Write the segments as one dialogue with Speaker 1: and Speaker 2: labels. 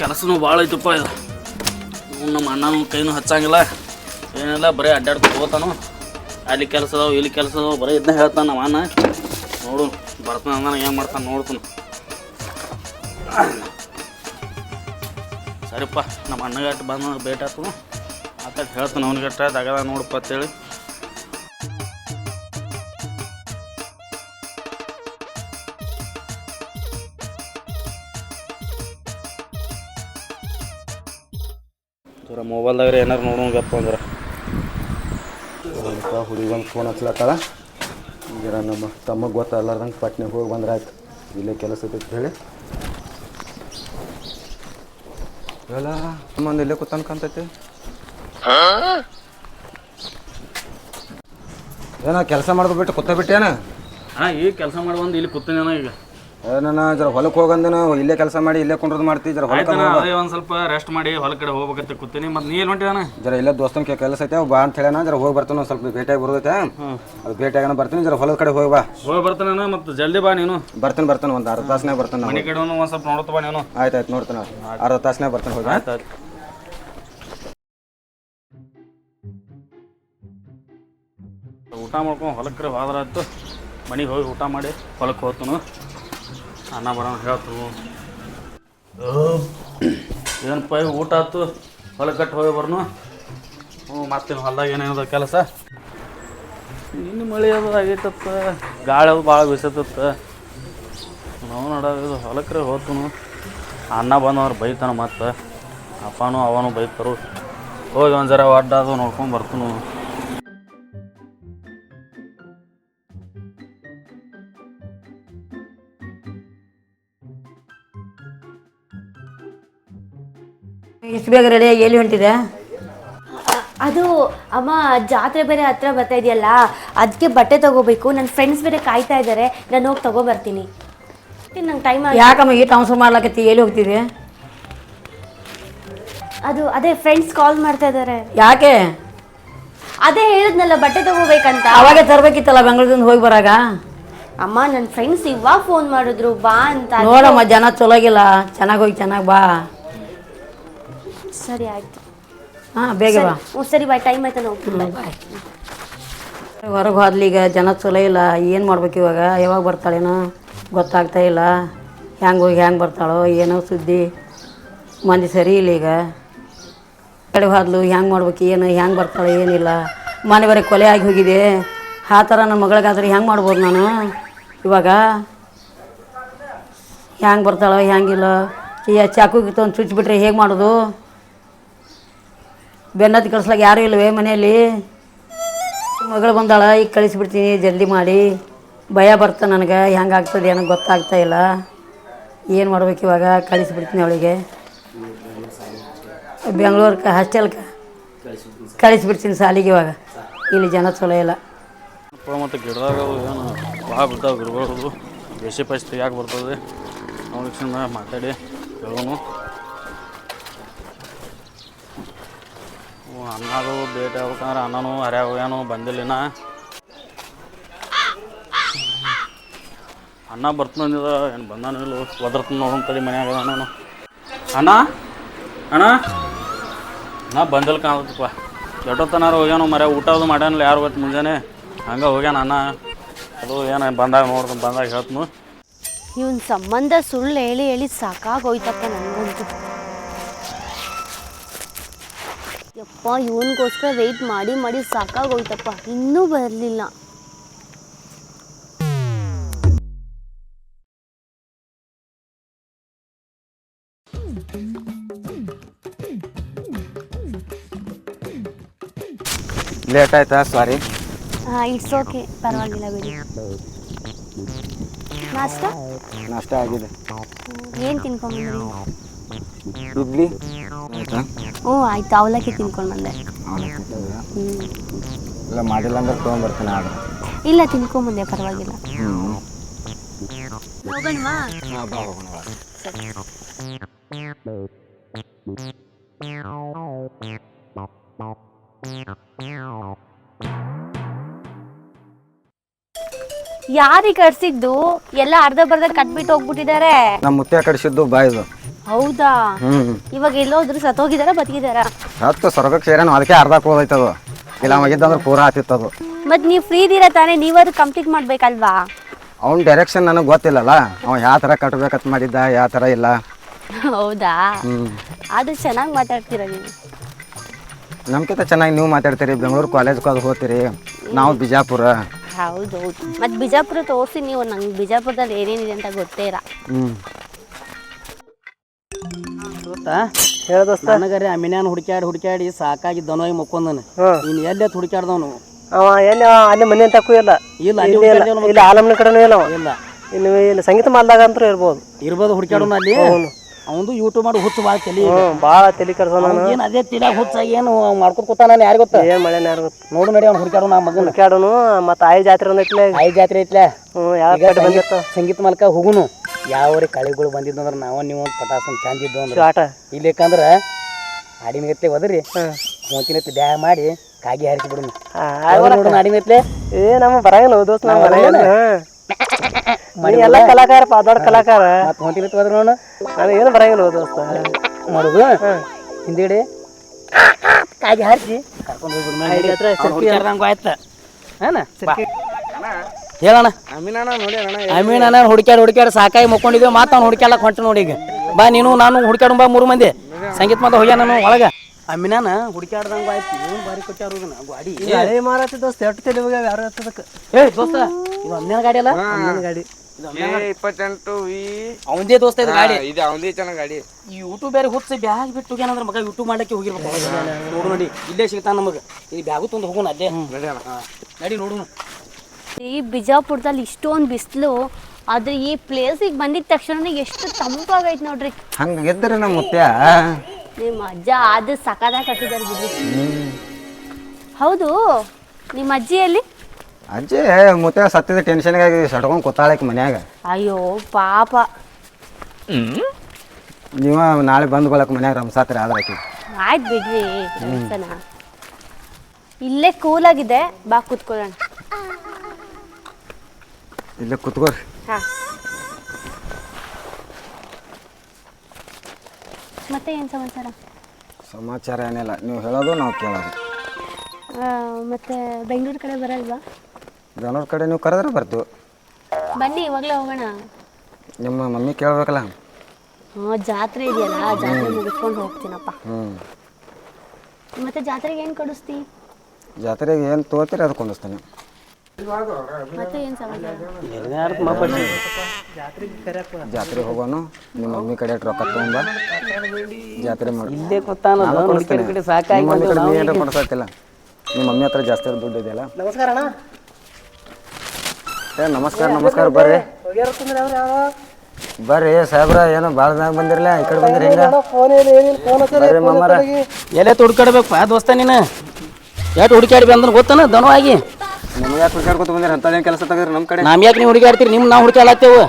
Speaker 1: ಕೆಲಸನೂ ಭಾಳ ಐತಪ್ಪ ಇದು. ನಮ್ಮ ಅಣ್ಣನ ಕೈನೂ ಹಚ್ಚಂಗಿಲ್ಲ. ಏನಿಲ್ಲ, ಬರೀ ಅಡ್ಡಾಡ್ಕೊಂಡು ಹೋಗ್ತಾನು. ಅಲ್ಲಿ ಕೆಲಸ ಅದಾವ, ಇಲ್ಲಿ ಕೆಲಸ ಅದಾವ, ಬರೀ ಇದನ್ನ ಹೇಳ್ತಾನೆ ನಮ್ಮ ಅಣ್ಣ. ನೋಡು, ಬರ್ತಾನ ಅಂದಾನ, ಏನು ಮಾಡ್ತಾನೆ ನೋಡ್ತಾನೆ. ಸರಿಪ್ಪ, ನಮ್ಮ ಅಣ್ಣಗಟ್ಟು ಬಂದ, ಭೇಟಿ ಆತು ಆತ ಹೇಳ್ತಾನೆ ಅವ್ನಿಗಟ್ಟ, ದಗದ ನೋಡಪ್ಪ ಅಂತೇಳಿ. ಜರ ಮೊಬೈಲ್ದಾಗ ಏನಾರು ನೋಡೋಂಗಪ್ಪ ಅಂದ್ರೆ.
Speaker 2: ಸ್ವಲ್ಪ ಹುಡುಗಿ ಒಂದು ಫೋನ್ ಹಚ್ಲತ್ತಾಳ. ಜರ ನಮ್ಮ ತಮಗೆ ಗೊತ್ತಲ್ಲಾರ್ದಂಗೆ ಪಟ್ನೆ ಹೋಗಿ ಬಂದ್ರೆ ಆಯ್ತು ಇಲ್ಲೇ ಕೆಲಸ ಐತೆ ಹೇಳಿ. ಎಲ್ಲ ತಮ್ಮಂದು ಇಲ್ಲೇ ಕೂತನ್ ಏನ ಏನೋ ಕೆಲಸ ಮಾಡೋದು ಬಿಟ್ಟು ಕೂತ ಬಿಟ್ಟೇನ
Speaker 1: ಹಾಂ ಈಗ ಕೆಲಸ ಮಾಡಿ ಬಂದು ಇಲ್ಲಿ ಕೂತೇನ ಈಗ.
Speaker 2: ಏನ ಜರ ಹೊಲಕ್ಕೆ ಹೋಗಂದನು ಇಲ್ಲೇ ಕೆಲಸ ಮಾಡಿ ಇಲ್ಲೇ ಕುಂಡ್ರದ್ ಮಾಡ್ತಿ ಜರ ಹೊಲಕ್ಕೆ
Speaker 1: ಆಯ್ತಾನ ಅದೇ ಒಂದು ಸ್ವಲ್ಪ ರೆಸ್ಟ್ ಮಾಡಿ ಹೊಲ ಕಡೆ ಹೋಗ್ಬೇಕಂತ ಕೂತೀನಿ. ಮತ್ತೆ ನೀ ಎಲ್ಲಿ ಹೊಂಟಿದಾನ
Speaker 2: ಜರ ಇಲ್ಲೇ ದೋಸ್ತನ ಕೆಲಸ ಐತೆ ಅವ್ ಬಾ ಅಂತ ಹೇಳ್ಯಾನ ಜರ ಹೋಗಿ ಬರ್ತಾನ ಒಂದ್ ಸ್ವಲ್ಪ ಭೇಟಿಯಾಗಿ ಬರೋದೈತೆ. ಅದು ಭೇಟಿಯಾಗನ ಬರ್ತೀನಿ ಜರ ಹೊಲದ ಕಡೆ ಹೋಗಿ ಬಾ.
Speaker 1: ಹೋಗಿ ಬರ್ತಾನ ಮತ್ತೆ ಜಲ್ದಿ ಬಾ ನೀನು.
Speaker 2: ಬರ್ತೀನಿ ಬರ್ತಾನೆ ಒಂದು ಅರ್ಧ ತಾಸನೇ ಬರ್ತಾನೆ
Speaker 1: ಮನೆ ಕಡೆ ಒಂದು ಸ್ವಲ್ಪ ನೋಡ್ತಾ ಬಾ ನೀನು.
Speaker 2: ಆಯ್ತು ಆಯ್ತು ನೋಡ್ತೀನಿ ಅರ್ಧ ತಾಸನೇ ಬರ್ತಾನೆ ಹೋಗಿ
Speaker 1: ಆಯ್ತು ಆಯ್ತು. ಊಟ ಮಾಡ್ಕೊಂಡು ಹೊಲಕ್ಕೆ ಹೋದ್ರಾಯ್ತು ಮನೆಗೆ ಹೋಗಿ ಊಟ ಮಾಡಿ ಹೊಲಕ್ಕೆ ಹೋಗ್ತನು. ಅನ್ನ ಬರೋಣ ಹೇಳ್ತು ಏನಪ್ಪ ಊಟ ಆಯ್ತು ಹೊಲ ಕಟ್ಟಿ ಹೋಗಿ ಬರ್ನು? ಹ್ಞೂ, ಮತ್ತೇನು ಹೊಲ್ದಾಗ ಏನೇನದ ಕೆಲಸ? ಇನ್ನು ಮಳೆ ಅದು ಆಗೈತತ್ತ ಗಾಳಿ ಅದು ಭಾಳ ಬಿಸತ್ತ ನಾವು ನೋಡೋದು ಹೊಲಕ್ರೆ ಹೋಗ್ತನು ಅನ್ನ ಬಂದವ್ರು ಬೈತಾನ ಮತ್ತೆ. ಅಪ್ಪನೂ ಅವನು ಬೈತರು. ಹೋಗಿ ಒಂದು ಜರ ಒಡ್ಡಾದು ನೋಡ್ಕೊಂಡು ಬರ್ತನು.
Speaker 3: ಇಷ್ಟು ಬೇಗ ರೆಡಿಯಾಗಿ ಎಲ್ಲಿ ಹೊಂಟಿದೆ?
Speaker 4: ಅದು ಅಮ್ಮ ಜಾತ್ರೆ ಬೇರೆ ಹತ್ರ ಬರ್ತಾ ಇದೆಯಲ್ಲ ಅದಕ್ಕೆ ಬಟ್ಟೆ ತಗೋಬೇಕು. ನನ್ನ ಫ್ರೆಂಡ್ಸ್ ಬೇರೆ ಕಾಯ್ತಾ ಇದ್ದಾರೆ ನಾನು ಹೋಗಿ ತಗೋಬರ್ತೀನಿ. ನಂಗೆ ಟೈಮ್
Speaker 3: ಯಾಕಮ್ಮ ಈ ಟ್ರಾನ್ಸ್ಫರ್ ಮಾಡ್ಲಾಕತ್ತಿ? ಎಲ್ಲಿ ಹೋಗ್ತಿದೆ
Speaker 4: ಅದು ಅದೇ ಫ್ರೆಂಡ್ಸ್ ಕಾಲ್ ಮಾಡ್ತಾ ಇದ್ದಾರೆ
Speaker 3: ಯಾಕೆ?
Speaker 4: ಅದೇ ಹೇಳಿದ್ನಲ್ಲ ಬಟ್ಟೆ ತಗೋಬೇಕಂತ.
Speaker 3: ಅವಾಗೆ ತರಬೇಕಿತ್ತಲ್ಲ ಬೆಂಗಳೂರಿಂದ ಹೋಗಿ ಬರಾಗ?
Speaker 4: ಅಮ್ಮ ನನ್ನ ಫ್ರೆಂಡ್ಸ್ ಇವಾಗ ಫೋನ್ ಮಾಡಿದ್ರು ಬಾ ಅಂತ.
Speaker 3: ನೋಡಮ್ಮ ಜನ ಚಲೋಗಿಲ್ಲ ಚೆನ್ನಾಗಿ ಹೋಗಿ ಚೆನ್ನಾಗಿ ಬಾ.
Speaker 4: ಸರಿ ಆಯ್ತು.
Speaker 3: ಹಾಂ ಬೇಗ ಬಾ.
Speaker 4: ಹ್ಞೂ ಸರಿ ಬಾಯ್ ಟೈಮ್ ಆಯ್ತು ನಾವು?
Speaker 3: ಬಾಯ್ ಹೊರಗೆ ಹೋದ್ಲಿ ಈಗ ಜನ ಚಲೋ ಇಲ್ಲ ಏನು ಮಾಡ್ಬೇಕು ಇವಾಗ? ಯಾವಾಗ ಬರ್ತಾಳೇನೋ ಗೊತ್ತಾಗ್ತಾ ಇಲ್ಲ. ಹೆಂಗೆ ಹೋಗಿ ಹೆಂಗೆ ಬರ್ತಾಳೋ ಏನೋ ಸುದ್ದಿ. ಮಂದಿ ಸರಿ ಇಲ್ಲ ಈಗ. ಕಡೆ ಹೋದ್ಲು ಹೆಂಗೆ ಮಾಡ್ಬೇಕು ಏನು ಹೆಂಗೆ ಬರ್ತಾಳೆ ಏನಿಲ್ಲ. ಮನೆ ಬರೀ ಕೊಲೆ ಆಗಿ ಹೋಗಿದೆ. ಆ ಥರ ನನ್ನ ಮಗಳಿಗಾದ್ರೆ ಹೆಂಗೆ ಮಾಡ್ಬೋದು ನಾನು? ಇವಾಗ? ಹೆಂಗೆ ಬರ್ತಾಳೋ ಹೆಂಗಿಲ್ಲ ಈ ಚಾಕು ಒಂದು ಚುಚ್ಚಿಬಿಟ್ರೆ ಹೇಗೆ ಮಾಡೋದು? ಬೆನ್ನತ್ತಿ ಕಳ್ಸ್ಲಾಗ ಯಾರೂ ಇಲ್ವೇ ಮನೆಯಲ್ಲಿ? ಮಗಳು ಬಂದಾಳ, ಈಗ ಕಳಿಸ್ಬಿಡ್ತೀನಿ, ಜಲ್ದಿ ಮಾಡಿ. ಭಯ ಬರ್ತ ನನಗೆ, ಹೆಂಗೆ ಆಗ್ತದೆ, ಏನೋ ಗೊತ್ತಾಗ್ತಾ ಇಲ್ಲ. ಏನು ಮಾಡ್ಬೇಕು ಇವಾಗ? ಕಳಿಸ್ಬಿಡ್ತೀನಿ ಅವಳಿಗೆ. ಬೆಂಗ್ಳೂರ್ಕ ಹಾಸ್ಟೆಲ್ಕ ಕಳಿಸ್ಬಿಡ್ತೀನಿ ಸಾಲಿಗೆ ಇವಾಗ. ಇಲ್ಲಿ ಜನ ಚಲೋ ಇಲ್ಲ.
Speaker 1: ಮತ್ತು ಗಿಡದಾಗ ಏನು ಭಾಳ ಬಿಡ್ತಾವೆ ಬೇಸಿ ತೆಗಿಯಾಕೆ ಬರ್ತದೆ? ಮಾತಾಡಿ ಹೇಳೋನು ಅನ್ನದು ಭೇಟಿ ಆಗ್ಬೇಕಂದ್ರೆ ಅನ್ನನು ಹರ್ಯಾಗ ಹೋಗ್ಯಾನು, ಬಂದಿಲ್ಲಿನ. ಅನ್ನ ಬರ್ತಂದಿದ ಏನು ಬಂದಾನು ಇಲ್ಲ ಒದರ್ತ ನೋಡೋಣ ತಡಿ ಮನ್ಯಾಗ ಅಣ್ಣ ಅಣ್ಣ. ನಾ ಬಂದಿಲ್ಲ ಕಾಣತ್ತಪ್ಪ ಎಷ್ಟೊತ್ತನಾರ ಹೋಗ್ಯಾನು ಮರ ಊಟ ಅದು ಮಾಡ್ಯಾನಲ್ಲ ಯಾರು ಗೊತ್ತು ಮುಂಜಾನೆ. ಹಂಗೆ ಹೋಗ್ಯಾನ ಅಣ್ಣ. ಅದು ಏನು ಬಂದಾಗ ನೋಡ್ದು, ಬಂದಾಗ ಹೇಳ್ತನು.
Speaker 4: ಇವನ್ ಸಂಬಂಧ ಸುಳ್ಳು ಹೇಳಿ ಹೇಳಿ ಸಾಕಾಗೋಯ್ತಪ್ಪ ನನಗಂತೂ. ಯಪ್ಪ ಇವನಿಗೋಸ್ಕರ ವೆಯ್ಟ್ ಮಾಡಿ ಮಾಡಿ ಸಾಕಾಗೋಯ್ತಪ್ಪ. ಇನ್ನೂ ಬರಲಿಲ್ಲ.
Speaker 2: ಲೇಟ್ ಆಯ್ತಾ? ಸಾರಿ
Speaker 4: ಇಟ್ಸ್ ಓಕೆ ಪರವಾಗಿಲ್ಲ ಬಿಡಿ. ನಾಷ್ಟ?
Speaker 2: ನಾಷ್ಟ ಆಗಿದೆ.
Speaker 4: ಏನು ತಿನ್ಕೊಂಬಂದ್ರಿ
Speaker 2: ಇಡ್ಲಿ? ಆಯ್ತಾ?
Speaker 4: ಹ್ಞೂ ಆಯ್ತು. ಅವಲಕ್ಕಿ ತಿನ್ಕೊಂಡು ಬಂದೆ.
Speaker 2: ಇಲ್ಲ ಮಾಡಿಲ್ಲ ಅಂದ್ರೆ ತೊಗೊಂಡ್ಬರ್ತೀನಿ ಆದ್ರೆ
Speaker 4: ಇಲ್ಲ ತಿನ್ಕೊಂಬಂದೆ ಪರವಾಗಿಲ್ಲ. ಹೋಗೋಣವಾ?
Speaker 2: ಹಾಂ ಬಾ ಹೋಗೋಣ ಬಾ.
Speaker 4: ಯಾರಿಗೆ ಕರ್ಸಿದ್ದು? ಎಲ್ಲ ಅರ್ಧ ಬರ್ಧ ಕಟ್ಬಿಟ್ಟು ಹೋಗ್ಬಿಟ್ಟಿದ್ದಾರೆ.
Speaker 2: ನಮ್ಮ ಮುತ್ಯ ಕಡಿಸಿದ್ದು ಬಾಯ್ದು.
Speaker 4: ಹೌದಾ? ಇವಾಗ ಎಲ್ಲೋದ್ರು ಸತ್ತೋಗಿದಾರ ಬದುಕಿದಾರ
Speaker 2: ಹತ್ತು ಸ್ವರ್ಗಕ್ಕೆ ಸೇರೇನು ಅದಕ್ಕೆ ಅರ್ಧ ಅದು. ಇಲ್ಲ ಅವಾಗಿದ್ದಂದ್ರೆ ಪೂರ ಅದು.
Speaker 4: ಮತ್ ನೀವು ಫ್ರೀ ಇದೀರ ತಾನೇ? ಅದು ಕಂಪ್ಲೀಟ್ ಮಾಡ್ಬೇಕಲ್ವಾ?
Speaker 2: ಅವ್ನ ಡೈರೆಕ್ಷನ್ ನನಗೆ ಗೊತ್ತಿಲ್ಲಲ್ಲ. ಅವ ಯಾವ ಥರ ಕಟ್ಬೇಕಂತ ಮಾಡಿದ್ದ ಯಾವ ಥರ ಇಲ್ಲ.
Speaker 4: ಹೌದಾ?
Speaker 2: ಅದು
Speaker 4: ಆದ್ರೂ ಚೆನ್ನಾಗಿ ಮಾತಾಡ್ತೀರಾ ನೀವು?
Speaker 2: ನಮ್ಕಿಂತ ಚೆನ್ನಾಗಿ ನೀವು ಮಾತಾಡ್ತೀರಿ ಬೆಂಗಳೂರು ಕಾಲೇಜ್ಗೆ ಅದು ಹೋಗ್ತೀರಿ. ನಾವು ಬಿಜಾಪುರ.
Speaker 4: ಹೌದು ಮತ್ತೆ ಬಿಜಾಪುರ ತೋರಿಸಿ ನೀವು. ನಂಗೆ ಬಿಜಾಪುರದಲ್ಲಿ ಏನೇನಿದೆ ಅಂತ ಗೊತ್ತೇ ಇಲ್ಲ.
Speaker 2: ಹ್ಞೂ
Speaker 5: ಗೊತ್ತಾ ನನಗರೆ ಅಮಿನ್ಯಾನ್ ಹುಡುಕ್ಯಾಡಿ ಹುಡುಕ್ಯಾಡಿ ಸಾಕಾಗಿ ದನವಾಗಿ ಮುಕ್ಕೊಂದನು. ಇನ್ ಎಲ್ಲ ಹುಡುಕ್ಯಾಡ್ದವನು?
Speaker 6: ಅವ ಎಲ್ಲಿ ಅಲ್ಲಿ ಮನೆ ಅಂತಕ್ಕೂ ಇಲ್ಲ.
Speaker 5: ಇಲ್ಲ ಅಲ್ಲಿ
Speaker 6: ಇಲ್ಲಿ ಇಲ್ಲ.
Speaker 5: ಹುಡುಕ್ಯಾಡ್ದವ್ನು
Speaker 6: ಇಲ್ಲಿ ಆಲಮ್ನ ಕಡೆನೂ ಇಲ್ಲ ಅವ.
Speaker 5: ಇಲ್ಲ.
Speaker 6: ಇಲ್ಲಿ ಇಲ್ಲಿ ಸಂಗೀತ ಮಾಲ್ದಾಗ ಅಂತ ಇರ್ಬೋದು.
Speaker 5: ಇರ್ಬೋದು ಹುಡುಕ್ಯಾಡೋನು ಅಲ್ಲಿ. ಅವಂದು ಯೂಟ್ಯೂಬ್ ಮಾಡಿ ಹುಚ್ಚು ಭಾಳ ತಲಿ
Speaker 6: ಹ್ಞೂ ಭಾಳ ತಲೆ ನಾನು
Speaker 5: ಏನು ಅದೇ ತಿಲಾಗ ಹುಚ್ಚ ಏನು ಮಾಡ್ಕೊತ ಕೂತಾನ ಯಾರು ಗೊತ್ತ?
Speaker 6: ಏನು ಮಳೆ ಯಾರು ಗೊತ್ತ?
Speaker 5: ನೋಡು ನಡಿ ಅವ್ನು ಹುಡುಕ್ಯಾಡೋ ನಾ ಮಗನ.
Speaker 6: ಹುಡುಕ್ಯಾಡೋನು ಮತ್ತೆ ಆಯಿ ಜಾತ್ರೆ ಒಂದೈತ್ಲೆ
Speaker 5: ಆಯ್ ಜಾತ್ರೆ ಐತ್ಲೆ.
Speaker 6: ಹ್ಞೂ ಯಾವ ಕಡೆ ಬಂದಿರ್ತಾವ
Speaker 5: ಸಂಗೀತ ಮಲ್ಕ ಹೋಗುನು. ಯಾವ ಕಳೆಗಳು ಬಂದಿದ್ದು ಅಂದ್ರೆ ನಾವು ನೀವು ಪಟಾಸನ್ ಚಂದಿದ್ದು ಅಂದ್ರೆ.
Speaker 6: ಆಟ
Speaker 5: ಇಲ್ಲಿಕಂದ್ರ ಆಡಿನಗತ್ಲೆ ಹೋದ್ರಿ. ಮೂತಿನತ್ತಿ ಡ್ಯಾ ಮಾಡಿ ಕಾಗಿ ಹಾರಿಸಿ ಬಿಡುನು. ನೋಡು ಆಡಿನತ್ಲೆ
Speaker 6: ಏ ನಮ್ಮ ಬರಂಗಿಲ್ಲ ದೋಸ್ತ ನಮ್ಮ ಬರಂಗಿಲ್ಲ. ನೀ ಎಲ್ಲ ಕಲಾಕಾರ ದೊಡ್ಡ ಕಲಾಕಾರ.
Speaker 5: ಮತ್ತೆ ಹೊಂಟಿನತ್ತಿ ಒದ್ರ ನೋಡು.
Speaker 6: ನನಗೆ ಏನು ಬರಂಗಿಲ್ಲ ದೋಸ್ತ.
Speaker 5: ಮಾಡುದು ಹಿಂದಿಡಿ. ಕಾಗಿ ಹಾರಿಸಿ ಕರ್ಕೊಂಡು ಹೋಗ್ಬಿಡು ಆಯ್ತ ಏನ ಹೇಳಣ್ಣ. ಅಮೀನ್ ಅಣ್ಣ ಹುಡುಕ್ಯಾಡ ಹುಡುಕ್ಯಾಡ ಸಾಕಾಗಿ ಮುಕ್ಕೊಂಡಿದ್ವಿ ಮಾತು ಅವ್ನು ಹುಡುಕ್ಯಾಡಕ್ಕೆ ಹೊಂಟ ನೋಡಿ ಈಗ. ಬಾ ನೀನು ನಾನು ಹುಡುಕ್ಯಾಡ ಬಾ ಮೂರು ಮಂದಿ. ಸಂಗೀತ ಮಾತಾ ಹೋಗ್ಯ ನಾನು ಒಳಗ. ಅಮ್ಮಿನಾನ ಹುಡುಕ್ಯಾಡ್ದಂಗ ಆಯ್ತು ಏನು ಬಾರಿ ಕೊಟ್ಟಾರು ಗಾಡಿ.
Speaker 6: ಹಳೆ ಮಾರಾಟ ದೋಸ್ತ ಎಷ್ಟು ತಲೆ ಹೋಗ್ಯಾವ ಯಾರು ಹತ್ತದಕ್ಕೆ?
Speaker 5: ಏ ದೋಸ್ತ ಇದು ಅಮ್ಮಿನ ಗಾಡಿ ಅಲ್ಲ?
Speaker 6: ಗಾಡಿ.
Speaker 7: ಇಪ್ಪತ್ತೆಂಟು
Speaker 5: ಅವಂದೇ ದೋಸ್ತ ಇದು ಗಾಡಿ.
Speaker 7: ಇದು ಅವಂದೇ ಚೆನ್ನಾಗಿ ಗಾಡಿ.
Speaker 5: ಈ ಯೂಟ್ಯೂಬ್ ಬೇರೆ ಹುಟ್ಟಿಸಿ ಬ್ಯಾಗ್ ಬಿಟ್ಟು ಏನಂದ್ರೆ ಮಗ ಯೂಟ್ಯೂಬ್ ಮಾಡಕ್ಕೆ ಹೋಗಿರ್ಬೇಕು. ನೋಡು ನೋಡಿ ಇಲ್ಲೇ ಸಿಗ್ತಾನ ನಮಗೆ. ಈ ಬ್ಯಾಗು ತಂದು ಹೋಗೋಣ ಅಲ್ಲೇ. ನಡಿ ನೋಡುನು.
Speaker 4: ಈ ಬಿಜಾಪುರದಲ್ಲಿ ಇಷ್ಟೊಂದು ಬಿಸಿಲು ಆದ್ರೆ ಈ ಪ್ಲೇಸಿಗೆ ಬಂದಿದ ತಕ್ಷಣ ಎಷ್ಟು ತಂಪಾಗೈತೆ ನೋಡ್ರಿ.
Speaker 2: ಹಂಗ ಗೆದ್ದರೆ ನಮ್ಮ ಮುತ್ಯ
Speaker 4: ನಿಮ್ಮ ಅಜ್ಜ ಅದು ಸಕದ ಕಟ್ಟಿದಾರೆ ಬಿಡ್ರಿ. ಹೌದು ನಿಮ್ಮ ಅಜ್ಜಿ ಎಲ್ಲಿ?
Speaker 2: ಅಜ್ಜಿ ಮುತ್ಯ ಸತ್ತಿದ ಟೆನ್ಷನ್ಗಾಗಿ ಸಟ್ಕೊಂಡು ಕೂತಾಳಕ್ಕೆ ಮನ್ಯಾಗ.
Speaker 4: ಅಯ್ಯೋ ಪಾಪ.
Speaker 2: ನೀವ ನಾಳೆ ಬಂದು ಬಳಕ ಮನ್ಯಾಗ ರಂಸಾತ್ರಿ ಆದ್ರೆ ಆಕಿ.
Speaker 4: ಆಯ್ತು ಬಿಡ್ರಿ ಕೆಲ್ಸನ. ಇಲ್ಲೇ ಕೂಲಾಗಿದೆ ಬಾ ಕೂತ್ಕೊಳ್ಳೋಣ.
Speaker 2: ಇಲ್ಲೇ ಕುತ್ಕೋರಿ
Speaker 4: ಹಾ. ಮತ್ತೆ ಏನು ಸಮಾಚಾರ?
Speaker 2: ಸಮಾಚಾರ ಏನಿಲ್ಲ. ನೀವು ಹೇಳೋದು ನಾವು ಕೇಳೋದು.
Speaker 4: ಮತ್ತೆ ಬೆಂಗಳೂರು ಕಡೆ ಬರಲ್ವಾ?
Speaker 2: ಬೆಂಗಳೂರು ಕಡೆ ನೀವು ಕರೆದ್ರೆ ಬರ್ತೀವಿ.
Speaker 4: ಬನ್ನಿ ಇವಾಗಲೇ ಹೋಗೋಣ.
Speaker 2: ನಿಮ್ಮ ಮಮ್ಮಿ ಕೇಳಬೇಕಲ್ಲ?
Speaker 4: ಹಾಂ ಜಾತ್ರೆ ಇದೆಯಲ್ಲ ಜಾತ್ರೆ ಮುಗಿಸ್ಕೊಂಡು ಹೋಗ್ತೀನಪ್ಪ.
Speaker 2: ಹ್ಞೂ
Speaker 4: ಮತ್ತೆ ಜಾತ್ರೆಗೆ ಏನು ಕೊಡಿಸ್ತಿ?
Speaker 2: ಜಾತ್ರೆಗೆ ಏನು ತೋತೀರಿ ಅದು ಕೊಂಡಿಸ್ತಾನೆ
Speaker 4: ಮತ್ತೆ ಏನು ಸಮಾಚಾರ?
Speaker 2: ಜಾತ್ರೆಗೆ ಹೋಗೋನು ನಿಮ್ಮ ಮಮ್ಮಿ ಕಡೆ ರೊಕ್ಕ ತಗೊಂಬ. ಜಾತ್ರೆ ಮಾಡಿ
Speaker 5: ಇಲ್ಲೇ ಕೂತಾನ
Speaker 2: ನಾನು ಕೊಡಿಸ್ತೀನಿ.
Speaker 5: ಕಡೆ ಸಾಕಾಗಿ
Speaker 2: ನಿಮ್ಮ ಮಮ್ಮಿ ಕಡೆ ನೀ ಏನಾರ ನಿಮ್ಮ ಮಮ್ಮಿ ಹತ್ರ ಜಾಸ್ತಿ ದುಡ್ಡು ಇದೆಯಲ್ಲ?
Speaker 6: ನಮಸ್ಕಾರ ಅಣ್ಣ.
Speaker 2: ಏ ನಮಸ್ಕಾರ ನಮಸ್ಕಾರ ಬರ್ರಿ. ಬರ್ರಿ ಸಾಹೇಬ್ರ ಏನೋ ಭಾಳ ಮ್ಯಾಗ ಬಂದಿರಲ್ಲ ಈ ಕಡೆ ಬಂದಿರಿ ಹಿಂಗ? ಬರ್ರಿ ಮಾಮಾರ.
Speaker 5: ಎಲೆ ಹುಡ್ಕಾಡ್ಬೇಕು ಆ ದೋಸ್ತ ನೀನು. ಎಟ್ ಹುಡುಕಾಡಿ ಅಂದ್ರೆ ಗೊತ್ತನ? ದನವಾಗಿ.
Speaker 2: ನಮ್ಗೆ ಯಾಕೆ ಹುಡ್ಕಾಡ್ಕೊತ ಬಂದ್ರೆ? ಅಂಥದ್ದೇನು ಕೆಲಸ ತೆಗೆದ್ರೆ ನಮ್ಮ ಕಡೆ?
Speaker 5: ನಮ್ ಯಾಕೆ ನೀವು ಹುಡುಗಾಡ್ತೀರಿ ನಿಮ್ಮ ನಾವು ಹುಡುಕಾಡತ್ತೇವು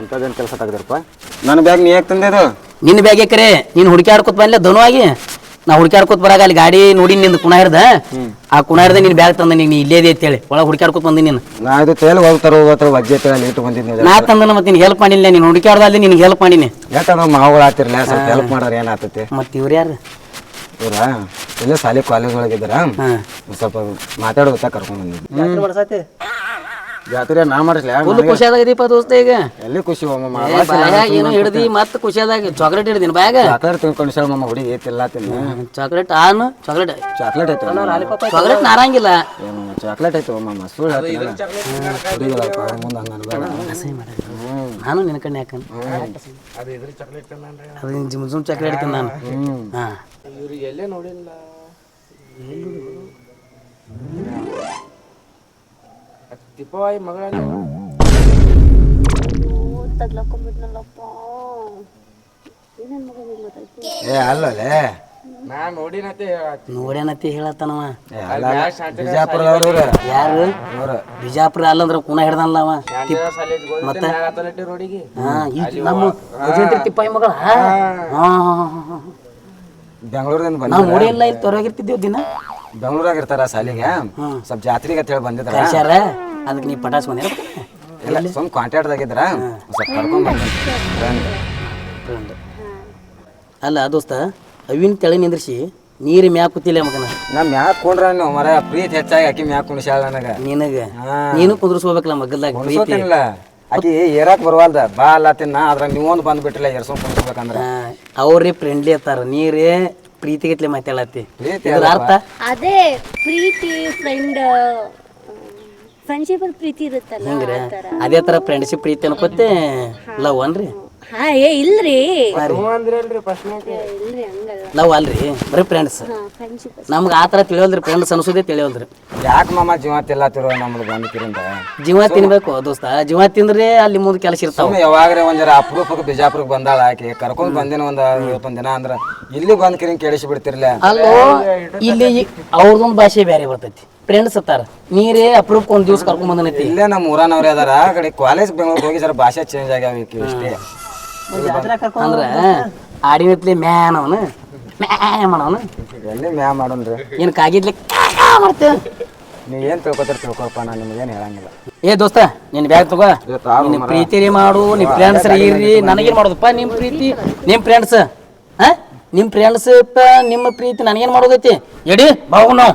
Speaker 2: ಅಂಥದ್ದೇನು ಕೆಲಸ ತೆಗೆದ್ರಪ್ಪ? ನನ್ನ ಬ್ಯಾಗ್ ನೀ ಯಾಕೆ ಅದು
Speaker 5: ನಿನ್ನ ಬ್ಯಾಗ್ ಕರೆ ನೀನು ಹುಡುಕಾಡ್ಕೊತ ಬಂದ್ಲೆ ದನವಾಗಿ ನಾ ಹುಡುಕಾಡ್ಕೊತ ಬರಾಗ ಅಲ್ಲಿ ಗಾಡಿ ನೋಡಿ ನಿಂದು ಕುಣ ಹಿಡ್ದ. ಆ ಕುಣ ಹಿಡ್ದ ನಿನ್ ಬ್ಯಾಗ್ ತಂದ ನೀನು ಇಲ್ಲೇ ಇದೆ ಅಂತೇಳಿ. ಒಳಗೆ ಹುಡುಕಾಡ್ಕೊತ ಬಂದಿ ನೀನು.
Speaker 2: ನಾ ಇದು ತೇಲ್ ಹೋಗ್ತಾರ ಹೋಗ್ತಾರ ವಜ್ಜೆ ತೇಳಿ ಇಟ್ಟು ಬಂದಿದ್ದೆ
Speaker 5: ನಾ ತಂದನ ಮತ್ತೆ ನಿನ್ಗೆ ಹೆಲ್ಪ್ ಮಾಡಿಲ್ಲ ನೀನು ಹುಡುಕಾಡ್ದಲ್ಲಿ ನಿನ್ಗೆ ಹೆಲ್ಪ್ ಮಾಡೀನಿ.
Speaker 2: ಯಾಕಂದ್ರೆ ಮಾವುಗಳು ಆತಿರ್ಲ ಸ್ವಲ್ಪ ಹೆಲ್ಪ್ ಮಾಡೋರು ಏನಾಗ್ತೈತಿ
Speaker 5: ಮತ್ತೆ ಇವ್ರು ಯಾರು?
Speaker 2: ಇವ್ರ ಇಲ್ಲೇ ಸಾಲಿ ಕಾಲೇಜ್ ಒಳಗಿದ್ದಾರ ಸ್ವಲ್ಪ ಮಾತಾಡೋದ ಕರ್ಕೊಂಡ್ ಬಂದಿದ್ದೆ.
Speaker 6: ಜಾತ್ರೆ ಮಾಡ್ಸತಿ
Speaker 2: ಜಾತ್ರೆ ನಾ ಮಾಡಿಸ್ಲಿ?
Speaker 5: ಫುಲ್ ಖುಷಿ ಆದಾಗದೀಪ ದೋಸ್ತ ಈಗ.
Speaker 2: ಎಲ್ಲಿ ಖುಷಿ ಹೋಮ
Speaker 5: ಏ, ಬಾಯಾಗ ಏನೋ ಹಿಡ್ದಿ ಮತ್ತೆ ಖುಷಿ ಆದಾಗ ಚಾಕ್ಲೇಟ್ ಹಿಡ್ದಿನ ಬಾಯಾಗ.
Speaker 2: ಜಾತ್ರೆ ತಿಳ್ಕೊಂಡು ಸರ್ ಮಮ್ಮ ಹುಡುಗಿ ಏತಿಲ್ಲ ತಿನ್ನ
Speaker 5: ಚಾಕ್ಲೇಟ್ ಆನ್ ಚಾಕ್ಲೇಟ್
Speaker 2: ಚಾಕ್ಲೇಟ್ ಐತೆ
Speaker 5: ಚಾಕ್ಲೇಟ್ ನಾರಂಗಿಲ್ಲ.
Speaker 2: ಚಾಕ್ಲೇಟ್ ಐತೆ ಮಮ್ಮ ಸುಳ್ಳು ಹುಡುಗಿಲ್ಲಪ್ಪ ಮುಂದೆ ಹಂಗೆ ಅನ್ಬೇಡ.
Speaker 5: ನಾನು ನಿನ್ನ ಕಣ್ಣೆ ಯಾಕನ್ ಅದು ಜಿಮ್ ಜುಮ್ ಚಾಕ್ಲೇಟ್ ತಿನ್ನ ನಾನು. ಹಾ.
Speaker 7: ಇವ್ರಿಗೆ ಎಲ್ಲೇ ನೋಡಿಲ್ಲ. ದೀಪಾವಳಿ ಮಗಳ
Speaker 4: ತಗ್ಲಾಕೊಂಡ್ಬಿಟ್ನಲ್ಲಪ್ಪ.
Speaker 2: ಏ ಅಲ್ಲಲೇ
Speaker 7: ನಾ ನೋಡಿನತ್ತೆ
Speaker 5: ನೋಡ್ಯಾನತ್ತಿ ಹೇಳತ್ತನವ.
Speaker 2: ಬಿಜಾಪುರದವ್ರು ಇವ್ರು.
Speaker 5: ಯಾರು?
Speaker 2: ಇವ್ರು.
Speaker 5: ಬಿಜಾಪುರ ಅಲ್ಲಂದ್ರ ಕುಣ ಹಿಡ್ದಲ್ಲ ಅವ.
Speaker 7: ಮತ್ತೆ? ರೋಡಿಗೆ.
Speaker 5: ಹಾ ಈ ನಮ್ಮ ಗಜೇಂದ್ರ ತಿಪ್ಪಾಯಿ ಮಗಳ? ಹಾ ಹಾ, ಹಾ, ಹಾ.
Speaker 2: ಬೆಂಗಳೂರಿಂದ
Speaker 5: ನಾವು
Speaker 2: ನೋಡಿ
Speaker 5: ಎಲ್ಲ ಇಲ್ಲಿ ತೊರಗಿರ್ತಿದ್ದೇವ್ ದಿನ.
Speaker 2: ಬೆಂಗಳೂರಾಗ ಇರ್ತಾರ ಸಾಲಿಗೆ ಸ್ವಲ್ಪ ಜಾತ್ರೆಗೆ ಅಂತ ಹೇಳಿ ಬಂದಿದ್ರ
Speaker 5: ಕರ್ಸ್ಯಾರ ಅದಕ್ಕೆ ನೀ ಪಟಾಸ್ ಬಂದಿರ
Speaker 2: ಇಲ್ಲ ಸುಮ್ ಕಾಂಟ್ಯಾಕ್ಟ್ದಾಗಿದ್ರ ಸ್ವಲ್ಪ ಕರ್ಕೊಂಡ್ ಬಂದ
Speaker 5: ಅಲ್ಲ ದೋಸ್ತ ಅವಿನ ತೆಳಿ ನಿಂದ್ರಿಸಿ ನೀರು ಮ್ಯಾಕ್ ಕೂತಿಲ್ಲ ಮಗನ.
Speaker 2: ನಾ ಮ್ಯಾಕ್ ಕೊಂಡ್ರ ನೀವು ಮರ ಪ್ರೀತಿ ಹೆಚ್ಚಾಗಿ ಆಕಿ ಮ್ಯಾಕ್ ಕುಣಿಸ್ಯಾಳ ನನಗ.
Speaker 5: ನಿನಗ? ನೀನು ಕುಂದ್ರಿಸ್ಕೋಬೇಕಲ್ಲ ಮಗಲ್ದಾಗ ಪ್ರೀತಿ.
Speaker 2: ಆಕಿ ಏರಾಕ್ ಬರವಲ್ದ? ಬಾ ಅಲ್ಲತ್ತಿನ ಅದ್ರಾಗ ನೀವೊಂದು ಬಂದ್ಬಿಟ್ಟಿಲ್ಲ ಎರ್ಸ್ಕೊಂಡ್ ಕುಣಿಸ್ಬೇಕಂದ್ರ
Speaker 5: ಅವ್ರಿ ಫ್ರೆಂಡ್ಲಿ ಅತ್ತಾರ. ನೀರೇ ಪ್ರೀತಿಗತ್ಲೆ ಮಾತಾಡತ್ತಿ
Speaker 2: ಪ್ರೀತಿ
Speaker 5: ಇದ್ರ ಅರ್ಥ?
Speaker 4: ಅದೇ ಪ್ರೀತಿ ಫ್ರೆಂಡ್ ಫ್ರೆಂಡ್ಶಿಪ್ ಅಲ್ಲಿ ಪ್ರೀತಿ ಇರುತ್ತಲ್ಲ
Speaker 5: ಹಿಂಗ್ರಿ. ಅದೇ ತರ ಫ್ರೆಂಡ್ಶಿಪ್ ಪ್ರೀತಿ ಅನ್ಕೋತೆ ಲವ್ ಅನ್ರಿ.
Speaker 4: ಹಾ ಏ ಇಲ್ರಿ. ಇಲ್ರಿ ಹಂಗಲ್ಲ.
Speaker 5: ಲವ್ ಅಲ್ರಿ ಬರೀ ಫ್ರೆಂಡ್ಸ್
Speaker 4: ಫ್ರೆಂಡ್ಶಿಪ್
Speaker 5: ನಮ್ಗೆ ಆ ಥರ ತಿಳಿಯೋಲ್ರಿ ಫ್ರೆಂಡ್ಸ್ ಅನ್ಸೋದೇ ತಿಳಿಯೋಲ್ರಿ
Speaker 2: ಯಾಕೆ ಮಾಮ ಜೀವ ತಿಲ್ಲತ್ತಿರೋ ನಮ್ದು ಬಂದ್ಕಿರಿಂದ
Speaker 5: ಜೀವ ತಿನ್ಬೇಕು ದೋಸ್ತ. ಜೀವ ತಿಂದ್ರೆ ಅಲ್ಲಿ ಮುಂದೆ ಕೆಲಸ ಇರ್ತಾವ.
Speaker 2: ಸುಮ್ಮನೆ ಯಾವಾಗ್ರೆ ಒಂದ್ ಜರ ಅಪರೂಪಕ್ಕೆ ಬಿಜಾಪುರಕ್ಕೆ ಬಂದಾಳ ಆಕೆ. ಕರ್ಕೊಂಡ್ ಬಂದಿನ ಒಂದ್ ಇವತ್ತೊಂದ್ ದಿನ ಅಂದ್ರ ಇಲ್ಲಿ ಬಂದ್ ಕಿರಿ ಕೇಳಿಸಿ ಬಿಡ್ತಿರ್ಲ.
Speaker 5: ಅಲ್ಲೋ ಇಲ್ಲಿ ಅವ್ರದೊಂದು ಭಾಷೆ ಬೇರೆ ಬರ್ತೈತಿ. ಫ್ರೆಂಡ್ಸ್ ಅತ್ತಾರ. ನೀರೇ ಅಪ್ರೂಪಕ್ಕೆ ಒಂದ್ ದಿವ್ಸ ಕರ್ಕೊಂಡ್ ಬಂದನೈತಿ.
Speaker 2: ಇಲ್ಲೇ ನಮ್ಮ ಊರನವ್ರೆ ಅದಾರ. ಆ ಕಡೆ ಕಾಲೇಜ್ ಬೆಂಗಳೂರಿಗೆ ಹೋಗಿ ಜರ ಭಾಷೆ ಚೇಂಜ್ ಆಗ್ಯಾವ ಈಕಿ ಇಷ್ಟೇ
Speaker 5: ಅಂದ್ರ ಆಡಿನತ್ಲಿ ಮ್ಯಾನ್ ಅವನು. ಮ್ಯಾ ಮಾಡವನು
Speaker 2: ಎಲ್ಲಿ ಮ್ಯಾ ಮಾಡೋನ್ರಿ?
Speaker 5: ಏನ್ ಕಾಗಿದ್ಲಿ ಮಾಡ್ತೇವೆ
Speaker 2: ನೀವ್ ಏನ್ ತಿಳ್ಕೊತಾರ ತಿಳ್ಕೊಪ್ಪ ನಾನು ನಿಮ್ಗೇನು ಹೇಳಂಗಿಲ್ಲ.
Speaker 5: ಏ ದೋಸ್ತ ನಿನ್ ಬ್ಯಾಗ್ ತಗೋ. ನಿನ್ ಪ್ರೀತಿ ರೀ ಮಾಡು ನಿಮ್ ಫ್ರೆಂಡ್ಸ್ ಇರ್ರಿ. ನನಗೇನ್ ಮಾಡೋದಪ್ಪ ನಿಮ್ಮ ಪ್ರೀತಿ? ನಿಮ್ಮ ಫ್ರೆಂಡ್ಸ್ ಹಾಂ ನಿಮ್ಮ ಫ್ರೆಂಡ್ಸ್ ನಿಮ್ಮ ಪ್ರೀತಿ ನನಗೇನ್ ಮಾಡೋದೈತಿ? ಎಡಿ ಬಾವು ನಾವು.